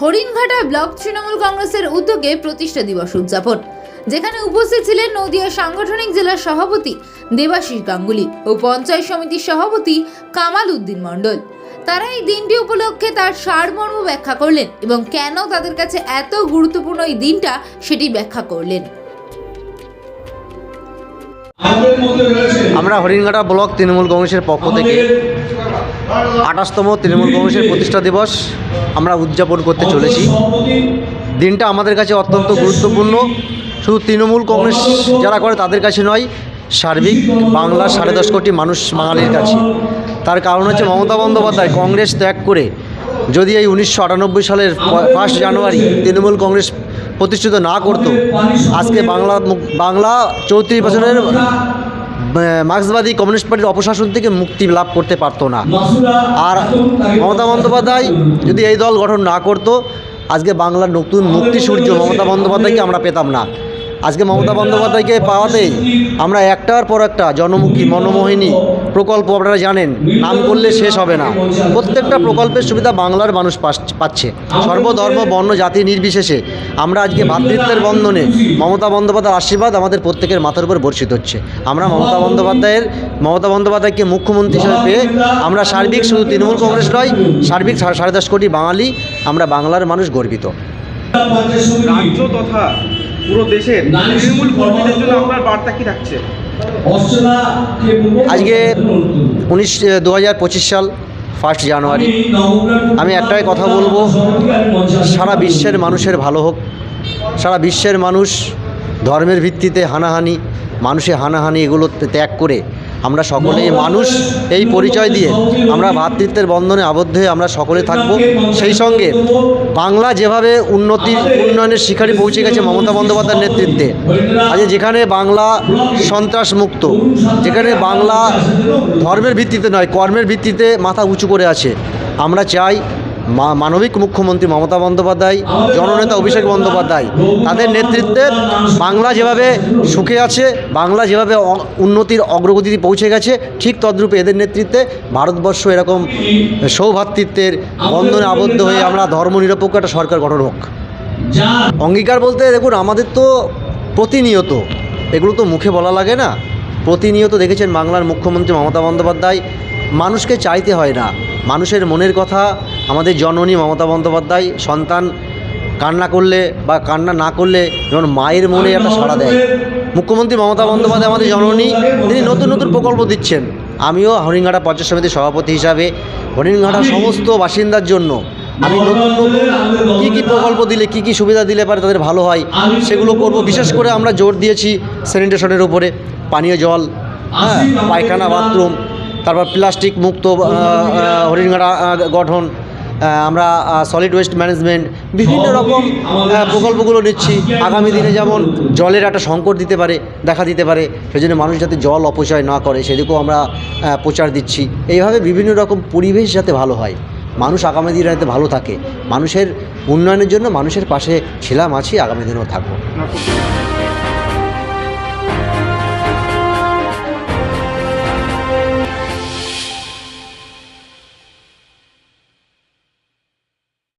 Haringhata block Trinamool কংগ্রেসের উদ্যোগে প্রতিষ্ঠা দিবস উদযাপন যেখানে উপস্থিত ছিলেন নদিয়া সাংগঠনিক জেলার সভাপতি দেবাশিস গাঙ্গুলি ও পঞ্চায়েত সমিতির সভাপতি কামাল উদ্দিন মণ্ডল। তারা এই দিনটি উপলক্ষে তার সারমর্ম ব্যাখ্যা করলেন এবং কেন তাদের কাছে এত গুরুত্বপূর্ণ এই দিনটা সেটি ব্যাখ্যা করলেন। আমাদের মধ্যে রয়েছে আমরা হরিণঘাটা ব্লক তৃণমূল কংগ্রেসের পক্ষ থেকে আঠাশতম তৃণমূল কংগ্রেসের প্রতিষ্ঠা দিবস আমরা উদযাপন করতে চলেছি। দিনটা আমাদের কাছে অত্যন্ত গুরুত্বপূর্ণ। শুধু তৃণমূল কংগ্রেস যারা করে তাদের কাছে নয়, সার্বিক বাংলার সাড়ে দশ কোটি মানুষ বাঙালির কাছে। তার কারণ হচ্ছে মমতা বন্দ্যোপাধ্যায় কংগ্রেস ত্যাগ করে যদি এই উনিশশো আটানব্বই সালের ফার্স্ট জানুয়ারি তৃণমূল কংগ্রেস প্রতিষ্ঠিত না করতো, আজকে বাংলা বাংলা চৌত্রিশ বছরের মার্ক্সবাদী কমিউনিস্ট পার্টির অপশাসন থেকে মুক্তি লাভ করতে পারতো না। আর মমতা বন্দ্যোপাধ্যায় যদি এই দল গঠন না করতো, আজকে বাংলার নতুন মুক্তি সূর্য মমতা বন্দ্যোপাধ্যায়কে আমরা পেতাম না। আজকে মমতা বন্দ্যোপাধ্যায়কে পাওয়াতে আমরা একটার পর একটা জনমুখী মনমোহিনী প্রকল্প আপনারা জানেন, নাম করলে শেষ হবে না। প্রত্যেকটা প্রকল্পের সুবিধা বাংলার মানুষ পাচ্ছে। সর্বধর্ম, বর্ণ, জাতি নির্বিশেষে আমরা আজকে ভ্রাতৃত্বের বন্ধনে মমতা বন্দ্যোপাধ্যায়ের আশীর্বাদ আমাদের প্রত্যেকের মাথার উপর বর্ষিত হচ্ছে। আমরা মমতা বন্দ্যোপাধ্যায়ের, মমতা বন্দ্যোপাধ্যায়কে মুখ্যমন্ত্রী হিসেবে পেয়ে আমরা সার্বিক শুধু তৃণমূল কংগ্রেস নয়, সার্বিক সাড়ে দশ কোটি বাঙালি আমরা বাংলার মানুষ গর্বিত। রাজ্য তথা পুরো দেশের তৃণমূল কর্মীদের জন্য আপনার বার্তা কি থাকছে আজকে উনিশ দু হাজার পঁচিশ সাল ফার্স্ট জানুয়ারি। আমি একটাই কথা বলব, সারা বিশ্বের মানুষের ভালো হোক। সারা বিশ্বের মানুষ ধর্মের ভিত্তিতে হানাহানি মানুষে হানাহানি এগুলো ত্যাগ করে আমরা সকলেই মানুষ, এই পরিচয় দিয়ে আমরা ভ্রাতৃত্বের বন্ধনে আবদ্ধ হয়ে আমরা সকলে থাকব। সেই সঙ্গে বাংলা যেভাবে উন্নতির উন্নয়নের শিখরে পৌঁছে গেছে মমতা বন্দ্যোপাধ্যায়ের নেতৃত্বে, আজ যেখানে বাংলা সন্ত্রাস মুক্ত যেখানে বাংলা ধর্মের ভিত্তিতে নয়, কর্মের ভিত্তিতে মাথা উঁচু করে আছে, আমরা চাই মানবিক মুখ্যমন্ত্রী মমতা বন্দ্যোপাধ্যায়, জননেতা অভিষেক বন্দ্যোপাধ্যায়, তাদের নেতৃত্বে বাংলা যেভাবে সুখে আছে, বাংলা যেভাবে উন্নতির অগ্রগতিতে পৌঁছে গেছে, ঠিক তদ্রূপে এদের নেতৃত্বে ভারতবর্ষ এরকম সৌভাতৃত্বের বন্ধনে আবদ্ধ হয়ে আমরা ধর্মনিরপেক্ষ একটা সরকার গঠন হোক। অঙ্গীকার বলতে দেখুন, আমাদের তো প্রতিনিয়ত, এগুলো তো মুখে বলা লাগে না, প্রতিনিয়ত দেখেছেন বাংলার মুখ্যমন্ত্রী মমতা বন্দ্যোপাধ্যায়, মানুষকে চাইতে হয় না, মানুষের মনের কথা আমাদের জননী মমতা বন্দ্যোপাধ্যায় সন্তান কান্না করলে বা কান্না না করলে যেমন মায়ের মনে একটা সাড়া দেয়। মুখ্যমন্ত্রী মমতা বন্দ্যোপাধ্যায় আমাদের জননী, তিনি নতুন নতুন প্রকল্প দিচ্ছেন। আমিও হরিণঘাটা পঞ্চায়েত সমিতির সভাপতি হিসাবে হরিণঘাটার সমস্ত বাসিন্দার জন্য আমি নতুন নতুন কী কী প্রকল্প দিলে, কী কী সুবিধা দিলে পারে তাদের ভালো হয়, সেগুলো করব। বিশেষ করে আমরা জোর দিয়েছি স্যানিটেশনের উপরে, পানীয় জল হ্যাঁ পায়খানা, বাথরুম, তারপর প্লাস্টিক মুক্ত হরিণঘাটা গঠন আমরা সলিড ওয়েস্ট ম্যানেজমেন্ট বিভিন্ন রকম প্রকল্পগুলো নিচ্ছি। আগামী দিনে যেমন জলের একটা সংকট দিতে পারে দেখা দিতে পারে সেই জন্য মানুষ যাতে জল অপচয় না করে সেদিকেও আমরা প্রচার দিচ্ছি। এইভাবে বিভিন্ন রকম পরিবেশ যাতে ভালো হয়। মানুষ আগামী দিনে যাতে ভালো থাকে। মানুষের উন্নয়নের জন্য মানুষের পাশে ছিলাম আছি আগামী দিনেও থাকব।